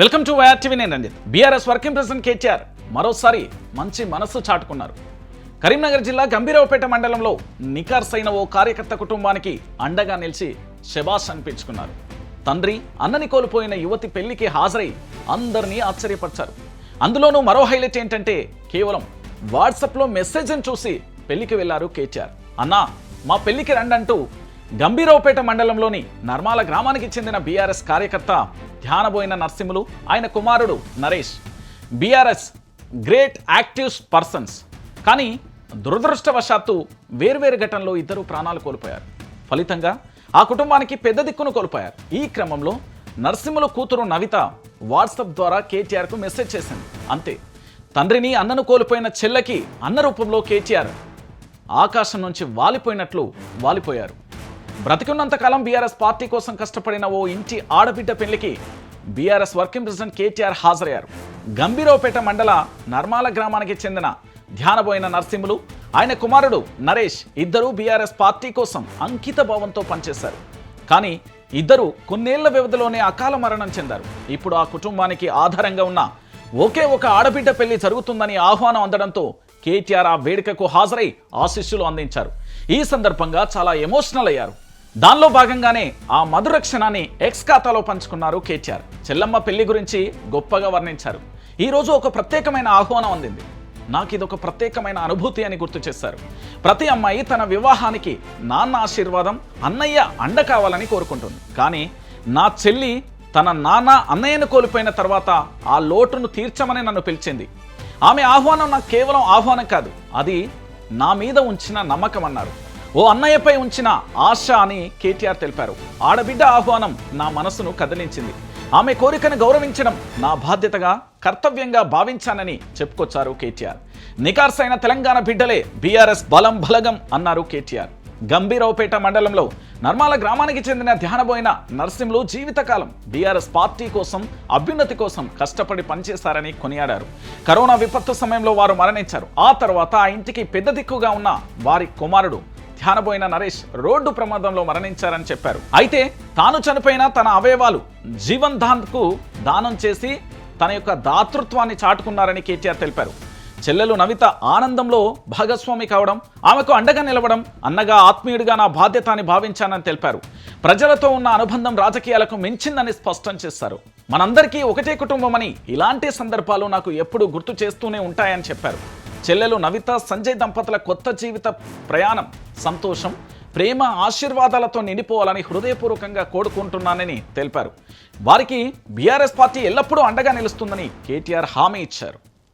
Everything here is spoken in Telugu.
వెల్కమ్ టు వైఆర్టీవీ నేను Ranjith. BRS working president KTR మరోసారి మంచి మనస్సు చాటుకున్నారు. కరీంనగర్ జిల్లా గంభీరావుపేట మండలంలో నికార్స్ అయిన ఓ కార్యకర్త కుటుంబానికి అండగా నిలిచి శబాష్ అనిపించుకున్నారు. తండ్రి అన్నని కోల్పోయిన యువతి పెళ్ళికి హాజరై అందరినీ ఆశ్చర్యపరిచారు. అందులోనూ మరో హైలైట్ ఏంటంటే కేవలం వాట్సాప్లో మెసేజ్ని చూసి పెళ్ళికి వెళ్ళారు కేటీఆర్. అన్నా మా పెళ్ళికి రండంటూ గంభీరావుపేట మండలంలోని నర్మాల గ్రామానికి చెందిన బీఆర్ఎస్ కార్యకర్త ధ్యానబోయిన నరసింహులు ఆయన కుమారుడు Naresh. BRS great active persons. కానీ దురదృష్టవశాత్తు వేర్వేరు ఘటనలో ఇద్దరు ప్రాణాలు కోల్పోయారు. ఫలితంగా ఆ కుటుంబానికి పెద్ద దిక్కును కోల్పోయారు. ఈ క్రమంలో నర్సింహుల కూతురు నవిత వాట్సాప్ ద్వారా కేటీఆర్కు మెసేజ్ చేసింది. అంతే. తండ్రిని అన్నను కోల్పోయిన చెల్లకి అన్న రూపంలో కేటీఆర్ ఆకాశం నుంచి వాలిపోయినట్లు వాలిపోయారు. బ్రతికున్నంతకాలం బీఆర్ఎస్ పార్టీ కోసం కష్టపడిన ఓ ఇంటి ఆడబిడ్డ పెళ్ళికి బీఆర్ఎస్ వర్కింగ్ ప్రెసిడెంట్ కేటీఆర్ హాజరయ్యారు. గంభీరావుపేట మండల నర్మాల గ్రామానికి చెందిన ధ్యానబోయిన నరసింహులు ఆయన కుమారుడు నరేష్ ఇద్దరూ బీఆర్ఎస్ పార్టీ కోసం అంకిత భావంతో పనిచేశారు. కానీ ఇద్దరు కొన్నేళ్ళ వ్యవధిలోనే అకాల మరణం చెందారు. ఇప్పుడు ఆ కుటుంబానికి ఆధారంగా ఉన్న ఒకే ఒక ఆడబిడ్డ పెళ్ళి జరుగుతుందని ఆహ్వానం అందడంతో కేటీఆర్ ఆ వేడుకకు హాజరై ఆశీస్సులు అందించారు. ఈ సందర్భంగా చాలా ఎమోషనల్ అయ్యారు. దానిలో భాగంగానే ఆ మధుర క్షణాన్ని ఎక్స్ ఖాతాలో పంచుకున్నారు కేటీఆర్. చెల్లమ్మ పెళ్ళి గురించి గొప్పగా వర్ణించారు. ఈరోజు ఒక ప్రత్యేకమైన ఆహ్వానం అందింది. నాకు ఇది ఒక ప్రత్యేకమైన అనుభూతి అని గుర్తు చేశారు. ప్రతి అమ్మాయి తన వివాహానికి నాన్న ఆశీర్వాదం అన్నయ్య అండ కావాలని కోరుకుంటుంది. కానీ నా చెల్లి తన నాన్న అన్నయ్యను కోల్పోయిన తర్వాత ఆ లోటును తీర్చమని నన్ను పిలిచింది. ఆమె ఆహ్వానం నాకు కేవలం ఆహ్వానం కాదు. అది నా మీద ఉంచిన నమ్మకం అన్నారు. ఓ అన్నయ్యపై ఉంచిన ఆశ అని కేటీఆర్ తెలిపారు. ఆడబిడ్డ ఆహ్వానం నా మనసును కదిలించింది. ఆమె కోరికను గౌరవించడం నా బాధ్యతగా కర్తవ్యంగా భావించానని చెప్పుకొచ్చారు కేటీఆర్. నికార్సైన తెలంగాణ బిడ్డలే బీఆర్ఎస్ బలం బలగం అన్నారు కేటీఆర్. గంభీరావుపేట మండలంలో నర్మాల గ్రామానికి చెందిన ధ్యానబోయిన నరసింహులు జీవితకాలం బీఆర్ఎస్ పార్టీ కోసం అభ్యున్నతి కోసం కష్టపడి పనిచేశారని కొనియాడారు. కరోనా విపత్తు సమయంలో వారు మరణించారు. ఆ తర్వాత ఆ ఇంటికి పెద్ద దిక్కుగా ఉన్న వారి కుమారుడు ధ్యానబోయిన నరేష్ రోడ్డు ప్రమాదంలో మరణించారని చెప్పారు. అయితే తాను చనిపోయిన తన అవయవాలు జీవన్ ధాన్కు దానం చేసి తన యొక్క దాతృత్వాన్ని చాటుకున్నారని కేటీఆర్ తెలిపారు. చెల్లెలు నవిత ఆనందంలో భాగస్వామి కావడం ఆమెకు అండగా నిలవడం అన్నగా ఆత్మీయుడిగా నా బాధ్యత అని భావించానని తెలిపారు. ప్రజలతో ఉన్న అనుబంధం రాజకీయాలకు మించిందని స్పష్టం చేశారు. మనందరికీ ఒకటే కుటుంబమని ఇలాంటి సందర్భాలు నాకు ఎప్పుడూ గుర్తు చేస్తూనే ఉంటాయని చెప్పారు. చెల్లెలు నవిత సంజయ్ దంపతుల కొత్త జీవిత ప్రయాణం సంతోషం ప్రేమ ఆశీర్వాదాలతో నిండిపోవాలని హృదయపూర్వకంగా కోరుకుంటున్నానని తెలిపారు. వారికి బీఆర్ఎస్ పార్టీ ఎల్లప్పుడూ అండగా నిలుస్తుందని కేటీఆర్ హామీ ఇచ్చారు.